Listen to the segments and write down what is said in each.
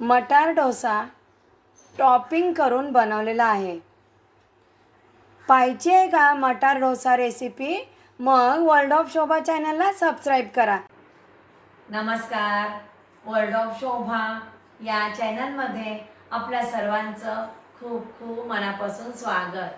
मटार डोसा टॉपिंग करून बनवलेला आहे. पाहिजे का मटार डोसा रेसिपी? मग वर्ल्ड ऑफ शोभा चॅनलला सबस्क्राईब करा. नमस्कार. वर्ल्ड ऑफ शोभा या चॅनलमध्ये आपल्या सर्वांचं खूप खूप मनापासून स्वागत.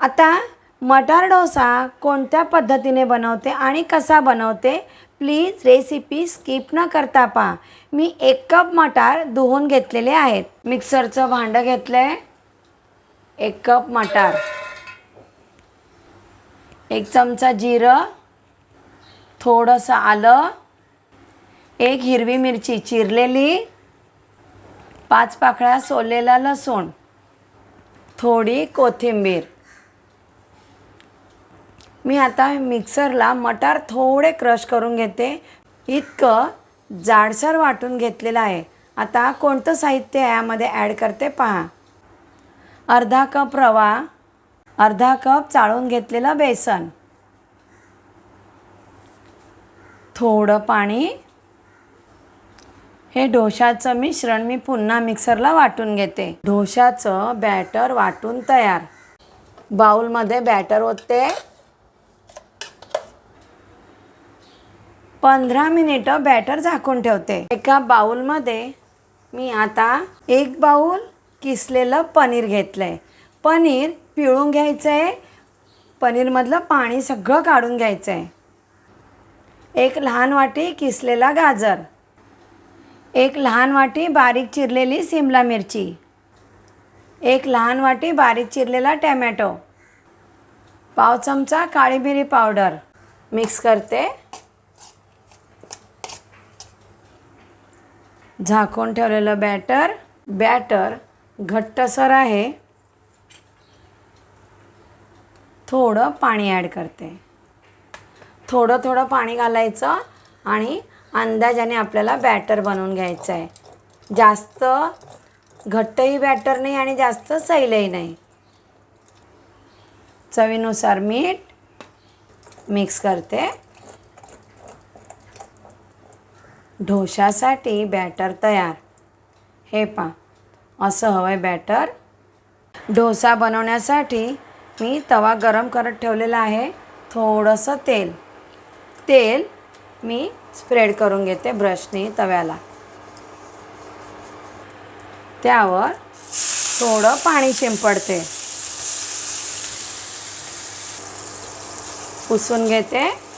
आता मटार डोसा कोणत्या पद्धतीने बनवते आणि कसा बनवते? प्लीज रेसिपी स्किप न करता पहा. मी एक कप मटार धुवून घेतलेले आहेत. मिक्सरचं भांडं घेतलं आहे एक कप मटार. एक चमचा जिरं. थोडंसं आलं. एक हिरवी मिरची चिरलेली. पाच पाकळ्या सोललेला लसूण. थोडी कोथिंबीर. मी आता मिक्सरला मटार थोडे क्रश करून घेते. इतकं जाडसर वाटून घेतलेलं आहे. आता कोणतं साहित्य यामध्ये ॲड करते पहा. अर्धा कप रवा अर्धा कप चाळून घेतलेलं बेसन. थोडं पाणी. हे डोशाचं मिश्रण मी पुन्हा मिक्सरला वाटून घेते. डोशाचं बॅटर वाटून तयार. बाऊलमध्ये बॅटर होते पंधरा मिनिटं बॅटर झाकून ठेवते. एका बाऊलमध्ये मी आता एक बाऊल किसलेलं पनीर घेतलं आहे पनीर पिळून घ्यायचं आहे पनीरमधलं पाणी सगळं काढून घ्यायचं आहे एक लहान वाटी किसलेला गाजर. एक लहान वाटी बारीक चिरलेली सिमला मिरची. एक लहान वाटी बारीक चिरलेला टॅमॅटो. पाव चमचा काळी मिरी पावडर. मिक्स करते. झाकून ठेवलेलं बॅटर बॅटर घट्टसर आहे. थोडं पाणी ॲड करते. थोडं थोडं पाणी घालायचं आणि अंदाजाने आपल्याला बॅटर बनवून घ्यायचं आहे. जास्त घट्टही बॅटर नाही आणि जास्त सैलही नाही. चवीनुसार मीठ मिक्स करते. ढोशासाठी बॅटर तयार. हे पा असं हवं आहे बॅटर. डोसा बनवण्यासाठी मी तवा गरम करत ठेवलेला आहे थोडंसं तेल. तेल मी स्प्रेड करून घेते ब्रशने तव्याला. त्यावर थोडं पाणी शिंपडते. पुसून घेते.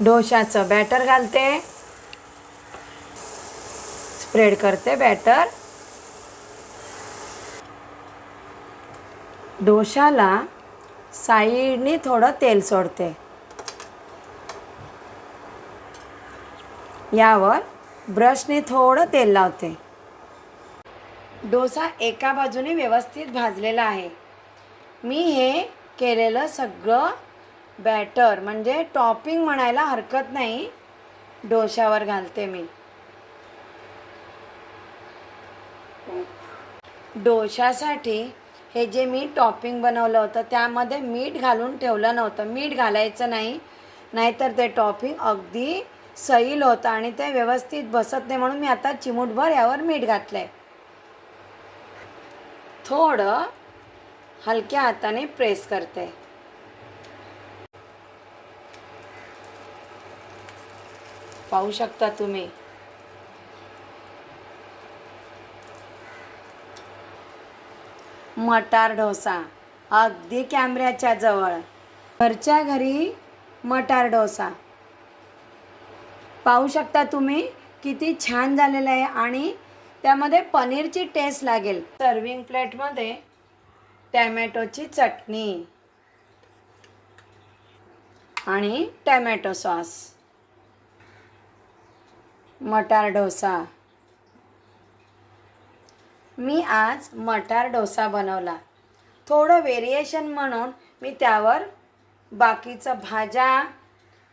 डोशाचं बॅटर घालते. स्प्रेड करते बॅटर डोशाला साईडनी थोडं तेल सोडते. यावर ब्रशने थोडं तेल लावते. डोसा एका बाजूने व्यवस्थित भाजलेला आहे. मी हे केलेलं सगळं बॅटर म्हणजे टॉपिंग म्हणायला हरकत नाही. डोशावर घालते मी. डोशासाठी हे जे मी टॉपिंग बनवलं होतं त्यामध्ये मीठ घालून ठेवलं नव्हतं. मीठ घालायचं नाही. नाहीतर ते टॉपिंग अगदी सैल होतं आणि ते व्यवस्थित बसत नाही म्हणून मी आता चिमूटभर यावर मीठ घातलं आहे थोडं हलक्या हाताने प्रेस करते. पाहू शकता तुम्ही. मटार डोसा अगदी कॅमेऱ्याच्या जवळ. घरच्या घरी मटार डोसा. पाहू शकता तुम्ही किती छान झालेलं आहे आणि त्यामध्ये पनीरची टेस्ट लागेल. सर्विंग प्लेटमध्ये टॅमॅटोची चटणी आणि टॅमॅटो सॉस. मटार डोसा. मी आज मटार डोसा बनवला. थोडं व्हेरिएशन म्हणून मी त्यावर बाकीचं भाज्या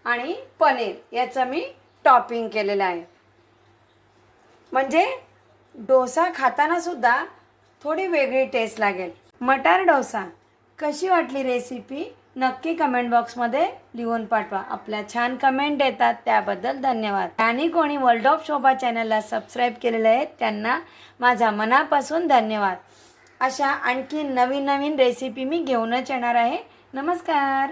आणि पनीर याचं मी टॉपिंग केलेलं आहे. म्हणजे डोसा खाताना सुद्धा थोडी वेगळी टेस्ट लागेल. मटार डोसा कशी वाटली रेसिपी नक्की कमेंट बॉक्समध्ये लिहून पाठवा. आपल्या छान कमेंट येतात त्याबद्दल धन्यवाद. आणि कोणी वर्ल्ड ऑफ शोभा चॅनलला सबस्क्राईब केलेले आहेत त्यांना माझा मनापासून धन्यवाद. अशा आणखी नवीन नवीन रेसिपी मी घेऊनच येणार आहे. नमस्कार!